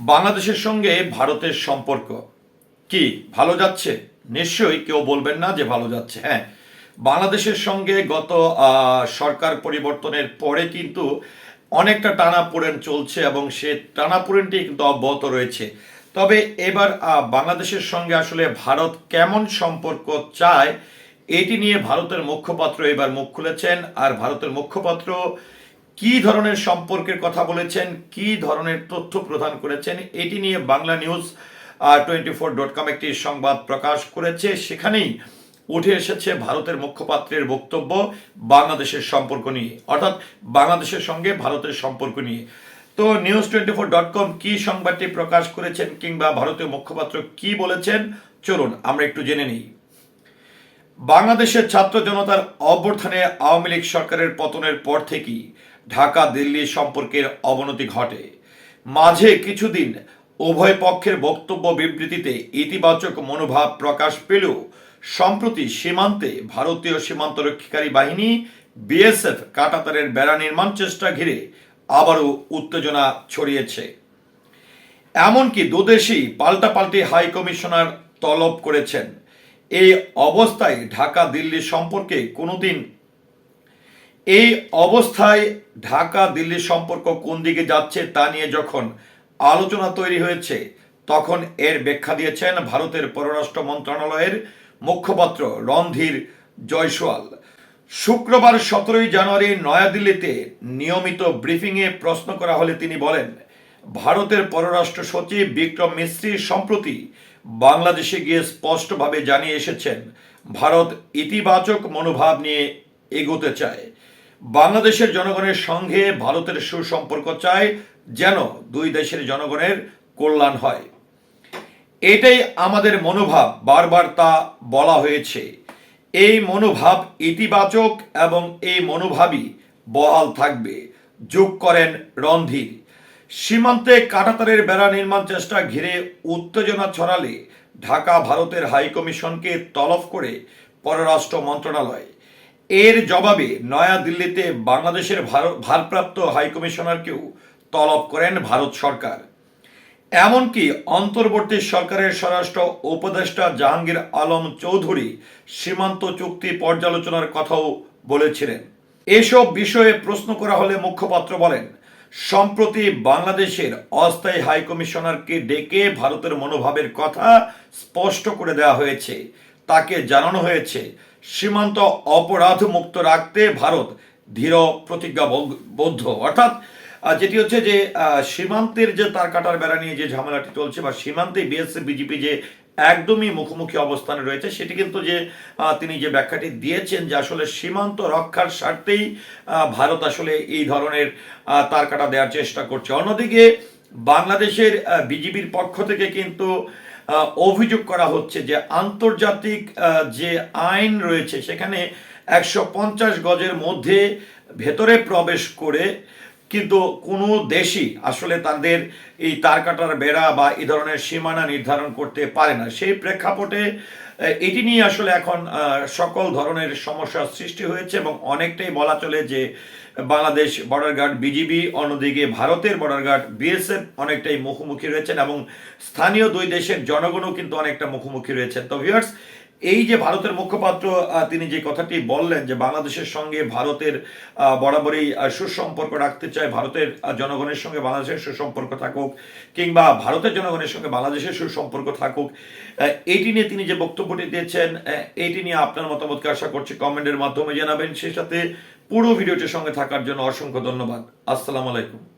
বাংলাদেশের সঙ্গে ভারতের সম্পর্ক কি, ভালো যাচ্ছে? নিশ্চয়ই কেউ বলবেন না যে ভালো যাচ্ছে। হ্যাঁ বাংলাদেশের সঙ্গে গত সরকার পরিবর্তনের পরে কিন্তু অনেকটা টানাপোড়েন চলছে এবং সে টানাপোড়েনটি কিন্তু অব্যাহত রয়েছে। তবে এবার বাংলাদেশের সঙ্গে আসলে ভারত কেমন সম্পর্ক চায়, এটি নিয়ে ভারতের মুখপাত্র এবার মুখ খুলেছেন। আর ভারতের মুখপাত্র কি ধরনের সম্পর্কের কথা বলেছেন, কি ধরনের তথ্য প্রদান করেছেন, এটি নিয়ে Bangla news twenty four dot com একটি সংবাদ প্রকাশ করেছে। সেখানেই উঠে এসেছে ভারতের মুখপাত্রের বক্তব্য, বাংলাদেশের সম্পর্ক নিয়ে। অর্থাৎ বাংলাদেশের সঙ্গে ভারতের সম্পর্ক নিয়ে। তো news twenty four dot com কি সংবাদটি প্রকাশ করেছেন কিংবা ভারতীয় মুখপাত্র কি বলেছেন, চলুন আমরা একটু জেনে নিই। বাংলাদেশের ছাত্র জনতার অভ্যর্থনে আওয়ামী লীগ সরকারের পতনের পর থেকেই ঢাকা, দিল্লি সম্পর্কের অবনতি ঘটে। মাঝে কিছুদিন উভয় পক্ষের বক্তব্য বিবৃতিতে ইতিবাচক মনোভাব প্রকাশ পেলেও, সম্প্রতি সীমান্তে ভারতীয় সীমান্ত রক্ষীকারী বাহিনী, বিএসএফ কাটাতারের বেড়া নির্মাণ চেষ্টা ঘিরে আবারও উত্তেজনা ছড়িয়েছে। এমনকি দুদেশই পাল্টাপাল্টি হাই কমিশনার তলব করেছেন। এই অবস্থায় ঢাকা, দিল্লি সম্পর্কে কোনোদিন এই অবস্থায় ঢাকা, দিল্লি সম্পর্ক কোন দিকে যাচ্ছে তা নিয়ে যখন আলোচনা তৈরি হয়েছে, তখন এর ব্যাখ্যা দিয়েছেন ভারতের পররাষ্ট্র মন্ত্রণালয়ের মুখপাত্র রণধীর জয়সওয়াল। শুক্রবার সতেরোই জানুয়ারি নয়াদিল্লিতে নিয়মিত ব্রিফিংয়ে প্রশ্ন করা হলে তিনি বলেন, ভারতের পররাষ্ট্র সচিব বিক্রম মিস্ত্রি সম্প্রতি বাংলাদেশে গিয়ে স্পষ্টভাবে জানিয়ে এসেছেন, ভারত ইতিবাচক মনোভাব নিয়ে এগোতে চায়। বাংলাদেশের জনগণের সঙ্গে ভারতের সুসম্পর্ক চায় যেন দুই দেশের জনগণের কল্যাণ হয়। এটাই আমাদের মনোভাব, বারবার তা বলা হয়েছে। এই মনোভাব ইতিবাচক এবং এই মনোভাবই বহাল থাকবে। যোগ করেন রণধীর। সীমান্তে কাটাতারের বেড়া নির্মাণ চেষ্টা ঘিরে উত্তেজনা ছড়ালে ঢাকা ভারতের হাইকমিশনকে তলব করে পররাষ্ট্র মন্ত্রণালয় এর জবাবে নয়াদিল্লিতে বাংলাদেশের ভার- ভারপ্রাপ্ত হাই কমিশনারকেও তলব করেন ভারত সরকার। এমনকি অন্তর্বর্তী সরকারের স্বরাষ্ট্র উপদেষ্টা জাহাঙ্গীর আলম চৌধুরী সীমান্ত চুক্তি পর্যালোচনার কথাও বলেছিলেন। এসব বিষয়ে প্রশ্ন করা হলে মুখপাত্র বলেন, সম্প্রতি বাংলাদেশের অস্থায়ী হাই কমিশনারকে ডেকে ভারতের মনোভাবের কথা স্পষ্ট করে দেওয়া হয়েছে। তাকে জানানো হয়েছে, সীমান্ত অপরাধ মুক্ত রাখতে ভারত দৃঢ় প্রতিজ্ঞাবদ্ধ অর্থাৎ যেটি হচ্ছে যে সীমান্তের যে তার কাটার বেড়া নিয়ে যে ঝামেলাটি চলছে বা সীমান্তে বিএসএফ বিজেপি যে একদমই মুখোমুখি অবস্থানে রয়েছে, সেটি কিন্তু যে তিনি যে ব্যাখ্যাটি দিয়েছেন যে আসলে সীমান্ত রক্ষার স্বার্থেই ভারত আসলে এই ধরনের তার কাটা দেওয়ার চেষ্টা করছে। অন্যদিকে বাংলাদেশের বিজেপির পক্ষ থেকে কিন্তু অভিযোগ করা হচ্ছে যে আন্তর্জাতিক যে আইন রয়েছে সেখানে একশো পঞ্চাশ গজের মধ্যে ভেতরে প্রবেশ করে কিন্তু কোনো দেশই আসলে তাদের এই তার কাটার বেড়া বা এই ধরনের সীমানা নির্ধারণ করতে পারে না। সেই প্রেক্ষাপটে এটি নিয়ে আসলে এখন সকল ধরনের সমস্যার সৃষ্টি হয়েছে এবং অনেকটাই বলা চলে যে বাংলাদেশ বর্ডার গার্ড বিজিবি, অন্যদিকে ভারতের বর্ডার গার্ড বিএসএফ অনেকটাই মুখোমুখি রয়েছেন এবং স্থানীয় দুই দেশের জনগণও কিন্তু অনেকটা মুখোমুখি রয়েছেন। তো ভিউয়ার্স এই যে ভারতের মুখপাত্র তিনি যে কথাটি বললেন যে বাংলাদেশের সঙ্গে ভারতের বরাবরই সুসম্পর্ক রাখতে চায় ভারতের জনগণের সঙ্গে বাংলাদেশের সুসম্পর্ক থাকুক কিংবা ভারতের জনগণের সঙ্গে বাংলাদেশের সুসম্পর্ক থাকুক এইটি নিয়ে তিনি যে বক্তব্যটি দিয়েছেন এইটি নিয়ে আপনার মতামতকে আশা করছি কমেন্টের মাধ্যমে জানাবেন। সেই সাথে পুরো ভিডিওটির সঙ্গে থাকার জন্য অসংখ্য ধন্যবাদ। আসসালামু আলাইকুম।